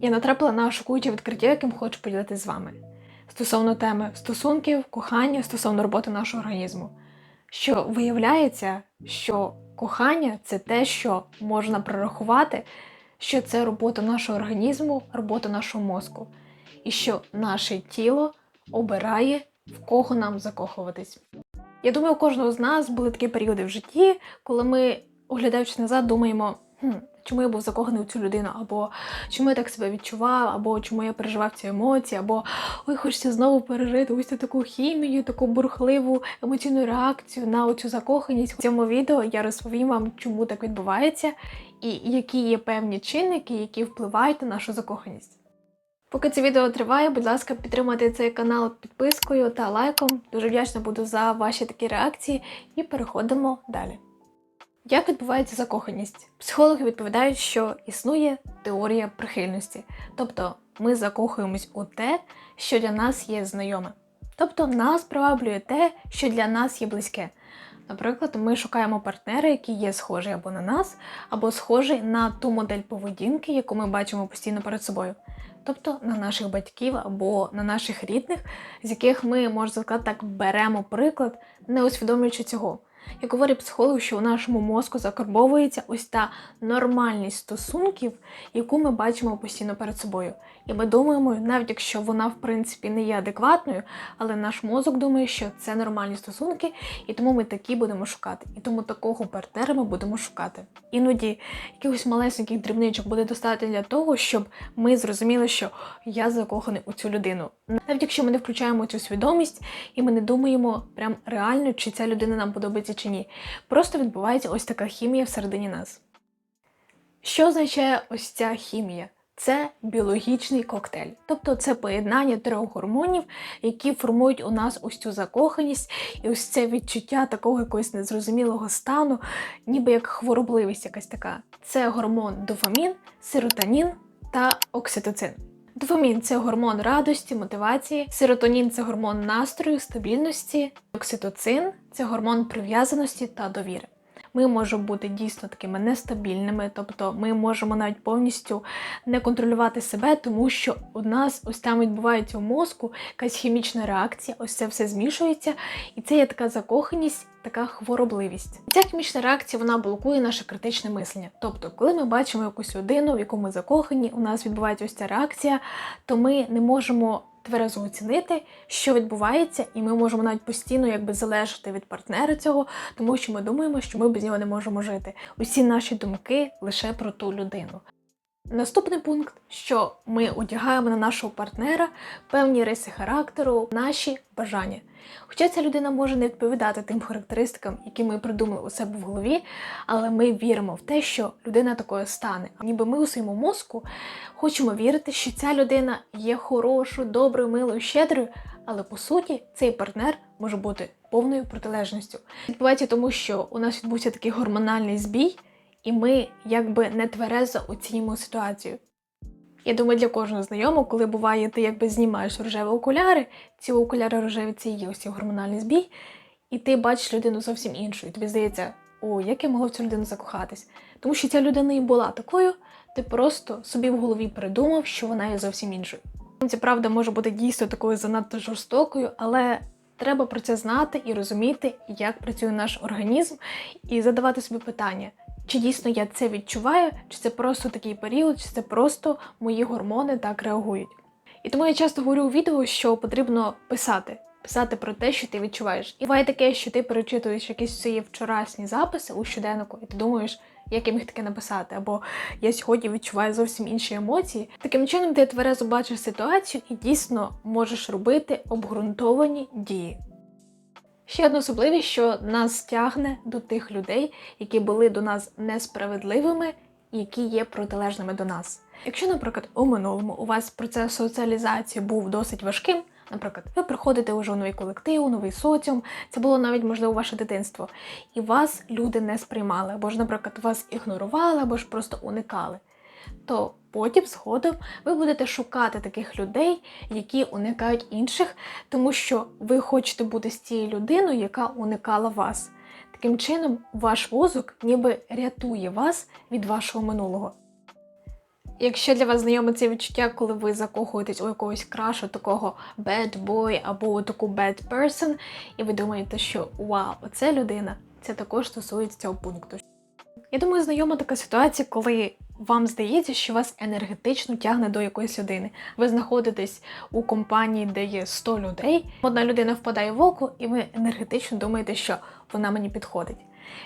Я натрапила на шокуюче відкриття, яким хочу поділитися з вами. Стосовно теми стосунків, кохання, стосовно роботи нашого організму. Що виявляється, що кохання це те, що можна прорахувати, що це робота нашого організму, робота нашого мозку, і що наше тіло обирає, в кого нам закохуватись. Я думаю, у кожного з нас були такі періоди в житті, коли ми, оглядаючи назад, думаємо, хм, чому я був закоханий у цю людину, або чому я так себе відчував, або чому я переживав ці емоції, або ой, хочеться знову пережити ось таку хімію, таку бурхливу емоційну реакцію на оцю закоханість. В цьому відео я розповім вам, чому так відбувається, і які є певні чинники, які впливають на нашу закоханість. Поки це відео триває, будь ласка, підтримайте цей канал підпискою та лайком. Дуже вдячна буду за ваші такі реакції. І переходимо далі. Як відбувається закоханість? Психологи відповідають, що існує теорія прихильності, тобто ми закохуємось у те, що для нас є знайоме. Тобто нас приваблює те, що для нас є близьке. Наприклад, ми шукаємо партнера, який є схожий або на нас, або схожий на ту модель поведінки, яку ми бачимо постійно перед собою. Тобто на наших батьків або на наших рідних, з яких ми, можна сказати, так беремо приклад, не усвідомлюючи цього. Як говорить психолог, що у нашому мозку закарбовується ось та нормальність стосунків, яку ми бачимо постійно перед собою. І ми думаємо, навіть якщо вона в принципі не є адекватною, але наш мозок думає, що це нормальні стосунки, і тому ми такі будемо шукати. І тому такого партнера ми будемо шукати. Іноді якихось малесеньких дрібничок буде достатньо для того, щоб ми зрозуміли, що я закоханий у цю людину. Навіть якщо ми не включаємо цю свідомість і ми не думаємо прям реально, чи ця людина нам подобається чи ні. Просто відбувається ось така хімія всередині нас. Що означає ось ця хімія? Це біологічний коктейль, тобто це поєднання трьох гормонів, які формують у нас ось цю закоханість і ось це відчуття такого якогось незрозумілого стану, ніби як хворобливість якась така. Це гормон дофамін, серотонін та окситоцин. Дофамін це гормон радості, мотивації, серотонін це гормон настрою, стабільності, окситоцин це гормон прив'язаності та довіри. Ми можемо бути дійсно такими нестабільними, тобто ми можемо навіть повністю не контролювати себе, тому що у нас ось там відбувається в мозку якась хімічна реакція, ось це все змішується, і це є така закоханість, така хворобливість. Ця хімічна реакція вона блокує наше критичне мислення. Тобто, коли ми бачимо якусь людину, в яку ми закохані, у нас відбувається ось ця реакція, то ми не можемо тверезо оцінити, що відбувається, і ми можемо навіть постійно якби залежати від партнера цього, тому що ми думаємо, що ми без нього не можемо жити. Усі наші думки лише про ту людину. Наступний пункт, що ми одягаємо на нашого партнера певні риси характеру, наші бажання. Хоча ця людина може не відповідати тим характеристикам, які ми придумали у себе в голові, але ми віримо в те, що людина такою стане. Ніби ми у своєму мозку хочемо вірити, що ця людина є хорошою, доброю, милою, щедрою, але по суті цей партнер може бути повною протилежністю. Відбувається тому, що у нас відбувся такий гормональний збій, і ми якби не тверезо оцінюємо ситуацію. Я думаю, для кожного знайомо, коли буває, ти якби знімаєш рожеві окуляри, ці окуляри рожеві це є ось гормональний збій, і ти бачиш людину зовсім іншу. І тобі здається, о, як я могла в цю людину закохатись. Тому що ця людина і була такою, ти просто собі в голові придумав, що вона є зовсім іншою. Ця правда може бути дійсно такою занадто жорстокою, але треба про це знати і розуміти, як працює наш організм, і задавати собі питання. Чи дійсно я це відчуваю, чи це просто такий період, чи це просто мої гормони так реагують. І тому я часто говорю у відео, що потрібно писати, писати про те, що ти відчуваєш. І буває таке, що ти перечитуєш якісь свої вчорашні записи у щоденнику, і ти думаєш, як я міг таке написати, або я сьогодні відчуваю зовсім інші емоції. Таким чином, ти тверезо бачиш ситуацію і дійсно можеш робити обґрунтовані дії. Ще одна особливість, що нас тягне до тих людей, які були до нас несправедливими які є протилежними до нас. Якщо, наприклад, у минулому у вас процес соціалізації був досить важким, наприклад, ви приходите уже у новий колектив, у новий соціум, це було навіть можливо ваше дитинство, і вас люди не сприймали, або ж, наприклад, вас ігнорували, або ж просто уникали. То потім, згодом, ви будете шукати таких людей, які уникають інших, тому що ви хочете бути з тією людиною, яка уникала вас. Таким чином, ваш мозок ніби рятує вас від вашого минулого. Якщо для вас знайоме це відчуття, коли ви закохуєтесь у якогось крашу, такого bad boy або таку bad person, і ви думаєте, що вау, оце людина, це також стосується цього пункту. Я думаю, знайома така ситуація, коли вам здається, що вас енергетично тягне до якоїсь людини. Ви знаходитесь у компанії, де є 100 людей. Одна людина впадає в око, і ви енергетично думаєте, що вона мені підходить.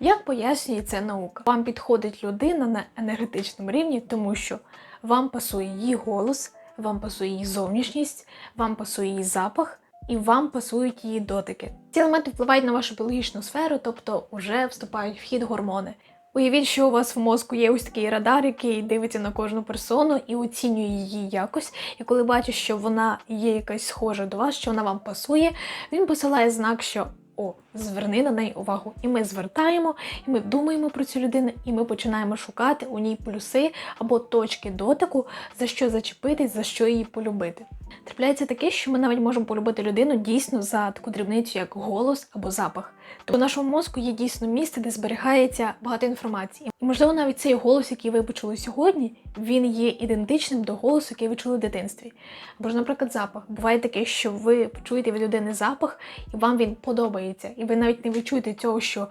Як пояснює це наука? Вам підходить людина на енергетичному рівні, тому що вам пасує її голос, вам пасує її зовнішність, вам пасує її запах. І вам пасують її дотики. Ці елементи впливають на вашу біологічну сферу, тобто вже вступають в хід гормони. Уявіть, що у вас в мозку є ось такий радар, який дивиться на кожну персону і оцінює її якось. І коли бачить, що вона є якась схожа до вас, що вона вам пасує, він посилає знак, що о, зверни на неї увагу. І ми звертаємо, і ми думаємо про цю людину, і ми починаємо шукати у ній плюси або точки дотику, за що зачепитись, за що її полюбити. Трапляється таке, що ми навіть можемо полюбити людину дійсно за таку дрібницю, як голос або запах. Тобто в нашому мозку є дійсно місце, де зберігається багато інформації. І можливо, навіть цей голос, який ви почули сьогодні, він є ідентичним до голосу, який ви чули в дитинстві. Або ж, наприклад, запах. Буває таке, що ви почуєте від людини запах, і вам він подобається. І ви навіть не відчуєте цього, що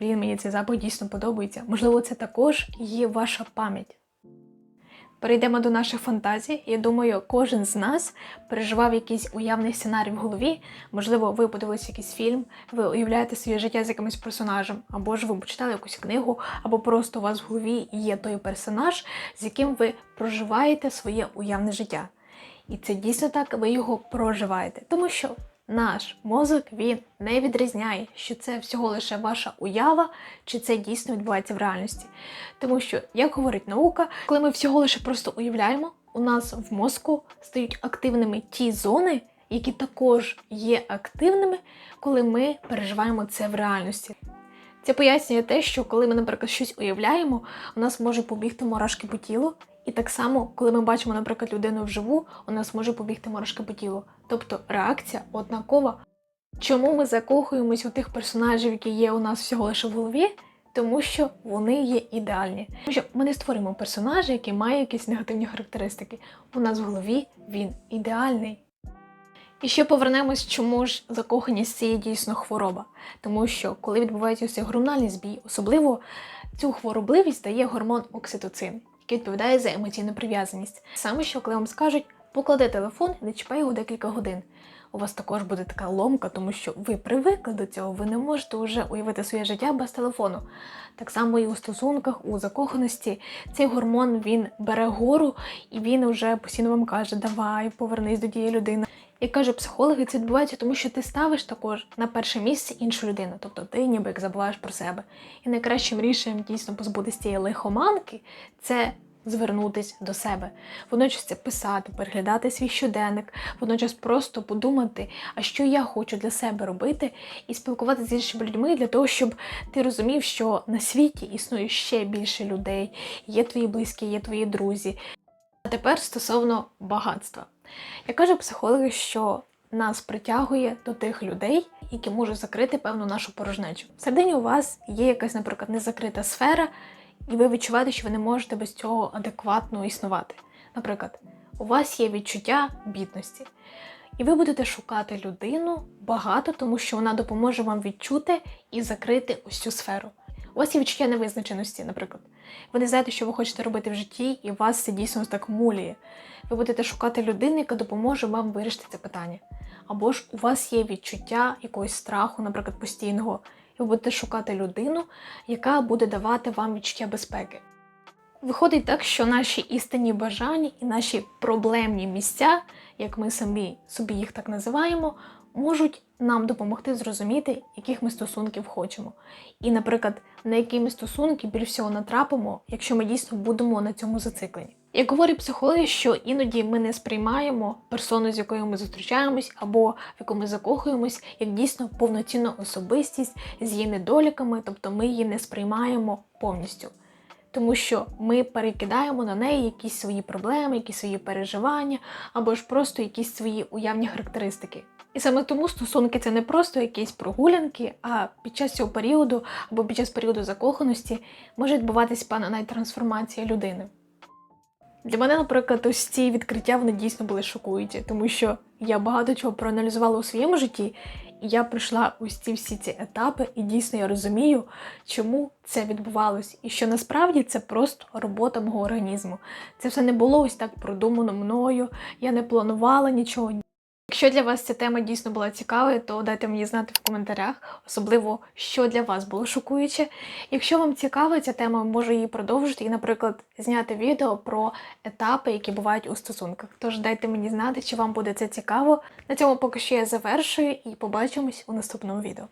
блін, мені цей запах дійсно подобається. Можливо, це також є ваша пам'ять. Перейдемо до наших фантазій. Я думаю, кожен з нас переживав якийсь уявний сценарій в голові. Можливо, ви подивилися якийсь фільм, ви уявляєте своє життя з якимось персонажем, або ж ви почитали якусь книгу, або просто у вас в голові є той персонаж, з яким ви проживаєте своє уявне життя. І це дійсно так, ви його проживаєте. Тому що наш мозок він не відрізняє, що це всього лише ваша уява, чи це дійсно відбувається в реальності. Тому що, як говорить наука, коли ми всього лише просто уявляємо, у нас в мозку стають активними ті зони, які також є активними, коли ми переживаємо це в реальності. Це пояснює те, що коли ми, наприклад, щось уявляємо, у нас може побігти мурашки по тілу, і так само, коли ми бачимо, наприклад, людину вживу, у нас може побігти мурашки по тілу. Тобто реакція однакова. Чому ми закохуємось у тих персонажів, які є у нас всього лише в голові? Тому що вони є ідеальні. Тому що ми не створюємо персонажа, який має якісь негативні характеристики. У нас в голові він ідеальний. І ще повернемось, чому ж закоханість це є дійсно хвороба. Тому що коли відбувається ось гормональний збій, особливо цю хворобливість дає гормон окситоцин, який відповідає за емоційну прив'язаність. Саме що, коли вам скажуть, поклади телефон і не чіпай його декілька годин. У вас також буде така ломка, тому що ви привикли до цього, ви не можете вже уявити своє життя без телефону. Так само і у стосунках, у закоханості цей гормон він бере гору і він вже постійно вам каже, давай, повернись до тієї людини. Як кажуть психологи, це відбувається, тому що ти ставиш також на перше місце іншу людину, тобто ти ніби як забуваєш про себе. І найкращим рішенням дійсно позбутися цієї лихоманки це звернутись до себе. Водночас це писати, переглядати свій щоденник, водночас просто подумати, а що я хочу для себе робити, і спілкуватися з іншими людьми для того, щоб ти розумів, що на світі існує ще більше людей, є твої близькі, є твої друзі. А тепер стосовно багатства. Я кажу психологи, що нас притягує до тих людей, які можуть закрити певну нашу порожнечу. Всередині у вас є якась, наприклад, незакрита сфера, і ви відчуваєте, що ви не можете без цього адекватно існувати. Наприклад, у вас є відчуття бідності, і ви будете шукати людину багато, тому що вона допоможе вам відчути і закрити ось цю сферу. У вас є відчуття невизначеності, наприклад. Ви не знаєте, що ви хочете робити в житті, і вас це дійсно так мулює. Ви будете шукати людину, яка допоможе вам вирішити це питання. Або ж у вас є відчуття якогось страху, наприклад, постійного, і ви будете шукати людину, яка буде давати вам відчуття безпеки. Виходить так, що наші істинні бажання і наші проблемні місця, як ми самі собі їх так називаємо, можуть нам допомогти зрозуміти, яких ми стосунків хочемо. І, наприклад, на які ми стосунки більш всього натрапимо, якщо ми дійсно будемо на цьому зациклені. Як говорять психологи, що іноді ми не сприймаємо персону, з якою ми зустрічаємось, або в яку ми закохуємось, як дійсно повноцінну особистість з її недоліками, тобто ми її не сприймаємо повністю. Тому що ми перекидаємо на неї якісь свої проблеми, якісь свої переживання, або ж просто якісь свої уявні характеристики. І саме тому стосунки це не просто якісь прогулянки, а під час цього періоду або під час періоду закоханості може відбуватись певна навіть трансформація людини. Для мене, наприклад, ось ці відкриття вони дійсно були шокуючі, тому що я багато чого проаналізувала у своєму житті, і я пройшла ось ці всі ці етапи, і дійсно я розумію, чому це відбувалось, і що насправді це просто робота мого організму. Це все не було ось так продумано мною, я не планувала нічого. Якщо для вас ця тема дійсно була цікавою, то дайте мені знати в коментарях, особливо, що для вас було шокуюче. Якщо вам цікава ця тема, можу її продовжити і, наприклад, зняти відео про етапи, які бувають у стосунках. Тож дайте мені знати, чи вам буде це цікаво. На цьому поки що я завершую і побачимось у наступному відео.